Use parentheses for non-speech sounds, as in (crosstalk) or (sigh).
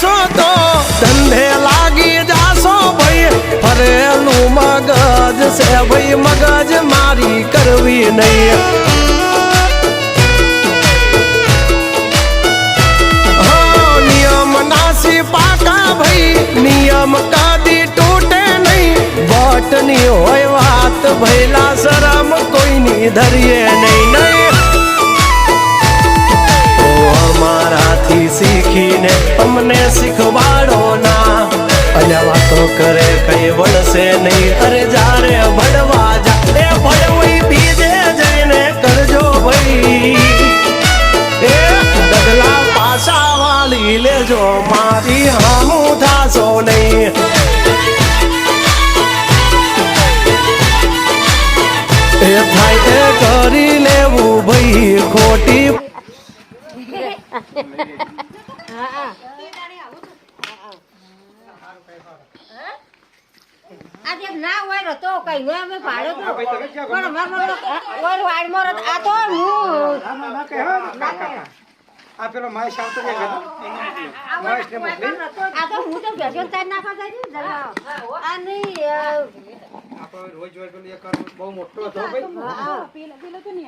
કરશો તો ધંધે લાગી જાશો ભાઈ. ફરેલું મગજ છે ભાઈ, મગજ મારી કરવી નહીં. નિયમ નાસી પાકા નિયમ કાદી તૂટે નહીં. બટની હોય વાત શરમ કોઈની ધરીએ નહીં નહીં. અમારાથી શીખીને અમને શીખવાડો ના અલ્યા વાતો કરે કઈ વળશે નહીં. અરે જારે ભણવા જા, એ ભણવી બીજે જઈને કરજો ભાઈ. એ ડગલા પાછા વાળી લેજો, મારી હામું થાશો નહીં. કરી લેવું ભાઈ, ખોટી (laughs) આજે ના હોય તો કઈ નો અમે ભાડો તો પણ અમાર મારો ઓલ વાડ મારો આ તો હું. આ પેલો મહેશ આવતો. ને મોકલી આ તો હું તો બેસો તાર નાખા જાય ને જરા. અને અ, રોજ રોજ પેલો એક બહુ મોટો હતો ભાઈ.